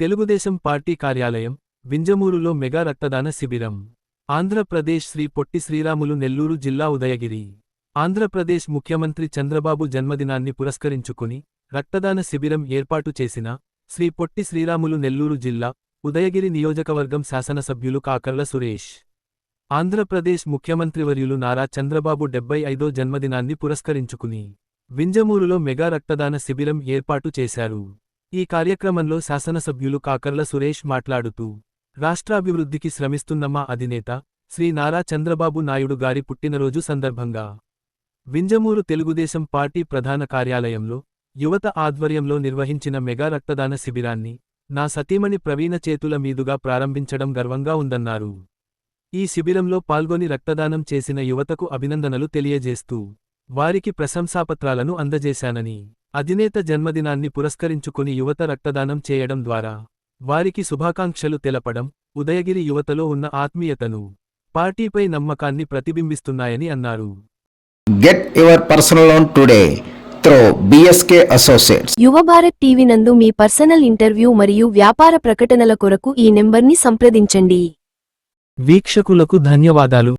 Telugu Desam party కార్యాలయం వింజమూరులో mega రక్తదాన శిబిరం. ఆంధ్రప్రదేశ్ శ్రీ పొట్టి శ్రీరాములు నెల్లూరు జిల్లా ఉదయగిరి. ఆంధ్రప్రదేశ్ ముఖ్యమంత్రి చంద్రబాబు జన్మదినాన్ని పురస్కరించుకుని రక్తదాన శిబిరం ఏర్పాటు చేసిన శ్రీ పొట్టి శ్రీరాములు నెల్లూరు జిల్లా ఉదయగిరి నియోజకవర్గం శాసనసభ్యులు కాకర్ల సురేష్. ఆంధ్రప్రదేశ్ ముఖ్యమంత్రివర్యులు నారా చంద్రబాబు డెబ్బై ఐదో జన్మదినాన్ని పురస్కరించుకుని వింజమూరులో మెగా రక్తదాన శిబిరం ఏర్పాటు చేశారు. ఈ కార్యక్రమంలో శాసనసభ్యులు కాకర్ల సురేష్ మాట్లాడుతూ రాష్ట్రాభివృద్ధికి శ్రమిస్తున్న మా అధినేత శ్రీ నారా చంద్రబాబు నాయుడు గారి పుట్టినరోజు సందర్భంగా వింజమూరు తెలుగుదేశం పార్టీ ప్రధాన కార్యాలయంలో యువత ఆధ్వర్యంలో నిర్వహించిన మెగా రక్తదాన శిబిరాన్ని నా సతీమణి ప్రవీణ చేతుల మీదుగా ప్రారంభించడం గర్వంగా ఉందన్నారు. ఈ శిబిరంలో పాల్గొని రక్తదానం చేసిన యువతకు అభినందనలు తెలియజేస్తూ వారికి ప్రశంసాపత్రాలను అందజేశానని అధినేత జన్మదినాన్ని పురస్కరించుకుని యువత రక్తదానం చేయడం ద్వారా వారికి శుభాకాంక్షలు తెలపడం ఉదయగిరి యువతలో ఉన్న ఆత్మీయతను పార్టీపై నమ్మకాన్ని ప్రతిబింబిస్తున్నాయని అన్నారు. Get your personal loan today through BSK Associates. యువ భారత్ టీవీ నందు మీ పర్సనల్ ఇంటర్వ్యూ మరియు వ్యాపార ప్రకటనల కొరకు ఈ నెంబర్ని సంప్రదించండి. వీక్షకులకు ధన్యవాదాలు.